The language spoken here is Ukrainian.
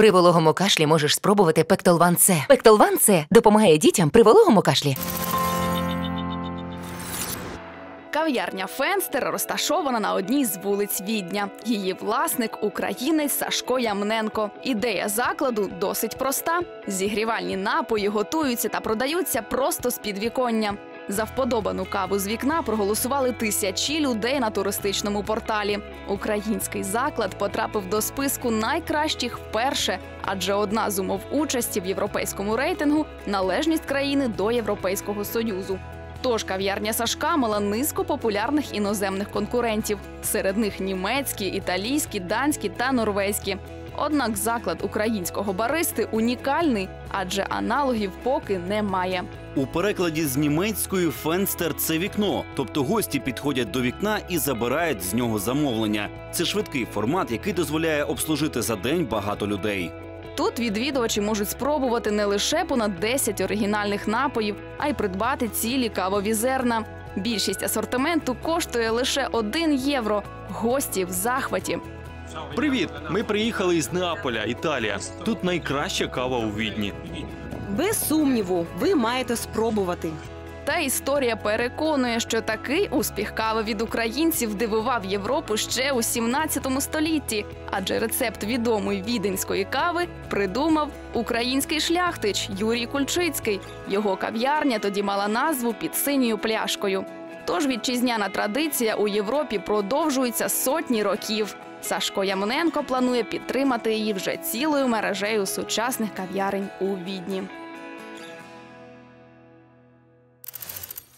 При вологому кашлі можеш спробувати Пектолван С. Пектолван С допомагає дітям при вологому кашлі. Кав'ярня Фенстер розташована на одній з вулиць Відня. Її власник українець Сашко Ямненко. Ідея закладу досить проста: зігрівальні напої готуються та продаються просто з підвіконня. За вподобану каву з вікна проголосували тисячі людей на туристичному порталі. Український заклад потрапив до списку найкращих вперше, адже одна з умов участі в європейському рейтингу належність країни до Європейського союзу. Тож кав'ярня Сашка мала низку популярних іноземних конкурентів. Серед них німецькі, італійські, данські та норвезькі. Однак заклад українського баристи унікальний, адже аналогів поки немає. У перекладі з німецької фенстер це вікно, тобто гості підходять до вікна і забирають з нього замовлення. Це швидкий формат, який дозволяє обслужити за день багато людей. Тут відвідувачі можуть спробувати не лише понад 10 оригінальних напоїв, а й придбати цілі кавові зерна. Більшість асортименту коштує лише 1 євро. Гості в захваті. Привіт! Ми приїхали із Неаполя, Італія. Тут найкраща кава у відні. Без сумніву, ви маєте спробувати. Та історія переконує, що такий успіх кави від українців дивував Європу ще у 17 столітті, адже рецепт відомої віденської кави придумав український шляхтич Юрій Кульчицький. Його кав'ярня тоді мала назву під синьою пляшкою. Тож вітчизняна традиція у Європі продовжується сотні років. Сашко Ямоненко планує підтримати її вже цілою мережею сучасних кав'ярень у Відні.